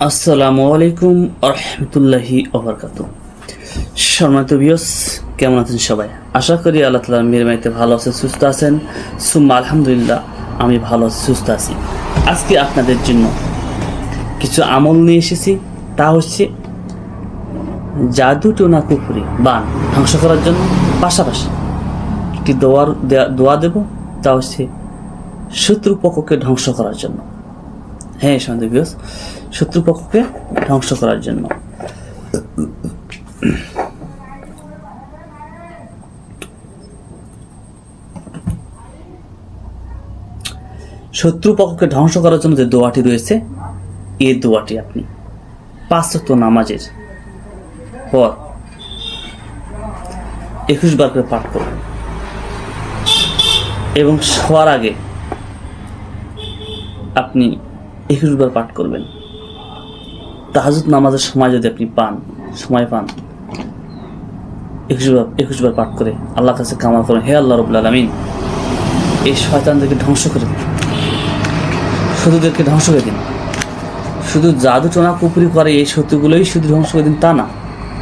আসসালামু আলাইকুম আরহামতুল্লাহি ওবরকাত সম্মানিত বিয়স কেমন আছেন সবাই? আশা করি আল্লাহ তালা মেরমাইতে ভালো আছেন, সুস্থ আছেন। সুম্মা আলহামদুলিল্লাহ, আমি ভালো আছি, সুস্থ আছি। আজকে আপনাদের জন্য কিছু আমল নিয়ে এসেছি। তা হচ্ছে জাদু টোনা কুফুরি বান ধ্বংস করার জন্য। পাশাপাশি একটি দোয়ার দেয়া- দোয়া দেব। তা হচ্ছে শত্রুপক্ষকে ধ্বংস করার জন্য। হ্যাঁ সন্দেহ শত্রুপক্ষকে ধ্বংস করার জন্য। শত্রুপক্ষকে ধ্বংস করার জন্য যে দোয়াটি রয়েছে এই দোয়াটি আপনি পাঁচশত নামাজের পর একুশ বার করে পাঠ করবেন এবং শোয়ার আগে আপনি একুশ বার পাঠ করবেন। তাহাজুদ নামাজের সময় যদি আপনি পান, সময় পান একুশ বার একুশ বার পাঠ করে আল্লাহ কাছে কামাল করেন, হে আল্লাহ রবুল আলমিন, এই শয়তানদেরকে ধ্বংস করে দিন। শত্রুদেরকে ধ্বংস করে দিন। শুধু জাদু টোনা কুপুরি করে এই শত্রুগুলোই শুধু ধ্বংস করে দিন, তা না।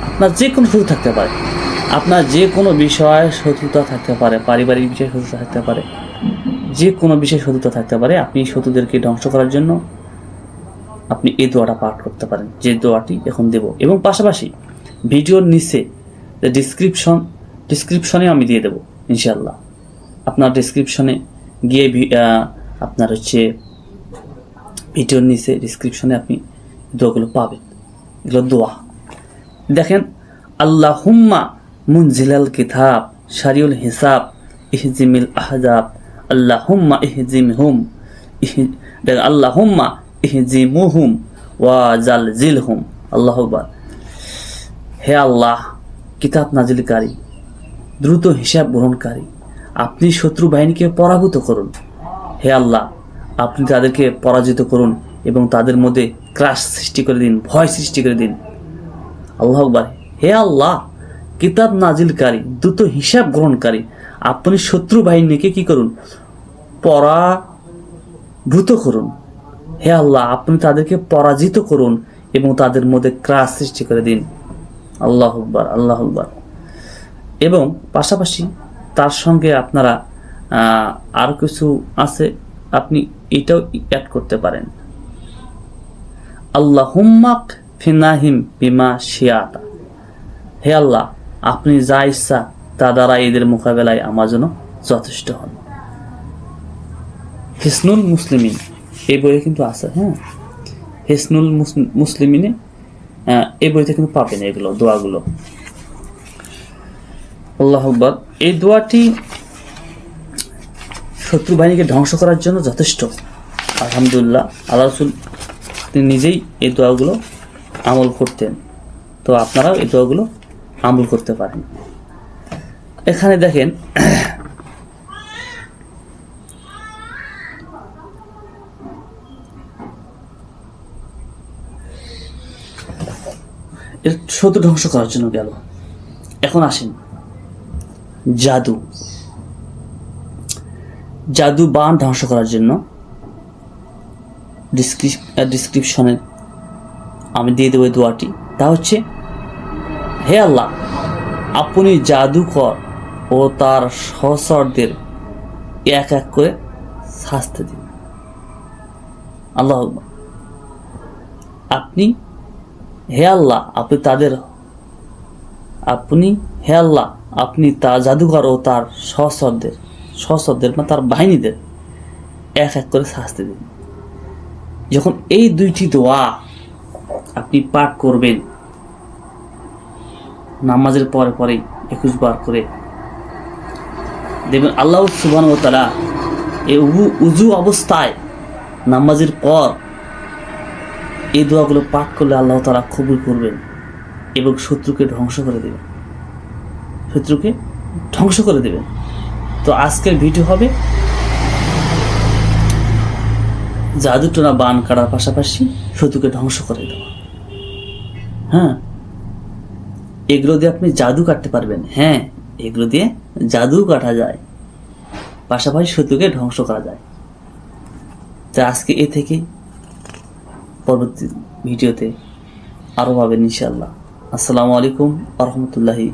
আপনার যে কোনো শত্রু থাকতে পারে। আপনার যে কোনো বিষয়ে শত্রুতা থাকতে পারে, পারিবারিক বিষয়ে শত্রুতা থাকতে পারে। যে কোনো বিষয়ে শত্রুতা থাকতে পারে, আপনি শত্রুদেরকে ধ্বংস করার জন্য আপনি এই দোয়াটা পাঠ করতে পারেন। যে দোয়াটি এখন দেব। এবং পাশাপাশি ভিডিওর নিচে ডিসক্রিপশন ডিসক্রিপশনে আমি দিয়ে দেবো ইনশাল্লাহ আপনার ডিসক্রিপশনে গিয়ে আপনার হচ্ছে ভিডিওর নিচে ডিসক্রিপশনে আপনি দোয়াগুলো পাবেন। এগুলো দোয়া। দেখেন আল্লাহ হুম্মা মুনজিলাল কিতাব, শারিউল হিসাব, ইহজিমিল আহজাব আল্লাহ হুম্মা ইহজিম হুম আল্লাহ হুম্মা ইহজিমু হুম ওয়া জাল জিল হুম আল্লাহ। হে আল্লাহ, কিতাব নাজিলকারী, দ্রুত হিসাব গ্রহণকারী, আপনি শত্রু বাহিনীকে পরাভূত করুন। হে আল্লাহ, আপনি তাদেরকে পরাজিত করুন এবং তাদের মধ্যে ক্রাশ সৃষ্টি করে দিন, ভয় সৃষ্টি করে দিন। আল্লাহ আকবার। হে আল্লাহ, কিতাব নাজিলকারী, দ্রুত হিসাব গ্রহণকারী আপনি শত্রু বাহিনীকে কি করুন? পরাভূত করুন। হে আল্লাহ, আপনি তাদেরকে পরাজিত করুন এবং তাদের মধ্যে ক্রাস সৃষ্টি করে দিন। আল্লাহ আকবার আল্লাহ আকবার। এবং পাশাপাশি তার সঙ্গে আপনারা আরও কিছু আছে, আপনি এটাও অ্যাড করতে পারেন। আল্লাহ হুম্মাক ফিনাহিম বিমা শিয়াতা। হে আল্লাহ, আপনি যা ইচ্ছা তা দ্বারা এদের মোকাবেলায় আমার জন্য যথেষ্ট হন। হিসনুল মুসলিমিন, এই বইয়ে কিন্তু আছে হ্যাঁ? হিসনুল মুসলিম- মুসলিমিনে এই বইতে কিন্তু পাবেন এগুলো, দোয়াগুলো। আল্লাহ আকবর। এই দোয়াটি শত্রু বাহিনীকে ধ্বংস করার জন্য যথেষ্ট। আলহামদুলিল্লাহ, আল্লাহ রসুল তিনি নিজেই এই দোয়াগুলো আমল করতেন। তো আপনারাও এই দোয়াগুলো আমল করতে পারেন। এখানে দেখেন শত্রু ধ্বংস করার জন্য গেল। এখন আসেন, জাদু। জাদু বান ধ্বংস করার জন্য ডিসক্রিপশনে আমি দিয়ে দেবো দোয়াটি। তা হচ্ছে, হে আল্লাহ, আপনি জাদুকর ও তার সহসরদের এক এক করে শাস্তি দিন আল্লাহ আপনি, হে আল্লাহ, আপনি তাদের, আপনি, হে আল্লাহ, আপনি তা জাদুঘর ও তার সহসরদের সহসরদের মানে তার বাহিনীদের এক এক করে শাস্তি দিন যখন এই দুইটি দোয়া আপনি পাঠ করবেন, নামাজের পরে পরে একুশ বার করে দেখবেন আল্লাহ সুবান ও তারা এই উজু- অবস্থায় নামাজের পর এই দোয়াগুলো পাঠ করলে আল্লাহ তারা কবুল করবেন এবং শত্রুকে ধ্বংস করে দেবেন। শত্রুকে ধ্বংস করে দেবেন। তো আজকের ভিডিও হবে জাদুটোনা বান কাটার পাশাপাশি শত্রুকে ধ্বংস করে দেওয়া। হ্যাঁ? এগুলো দিয়ে আপনি জাদু কাটতে পারবেন। হ্যাঁ এগুলো দিয়ে জাদু কাটা যায়। পাশাপাশি শত্রুকে ধ্বংস করা যায়। তা আজকে এ থেকে পরবর্তী ভিডিওতে আরও পাবেন ইনশাআল্লাহ। আসসালামু আলাইকুম আ রহমতুল্লাহি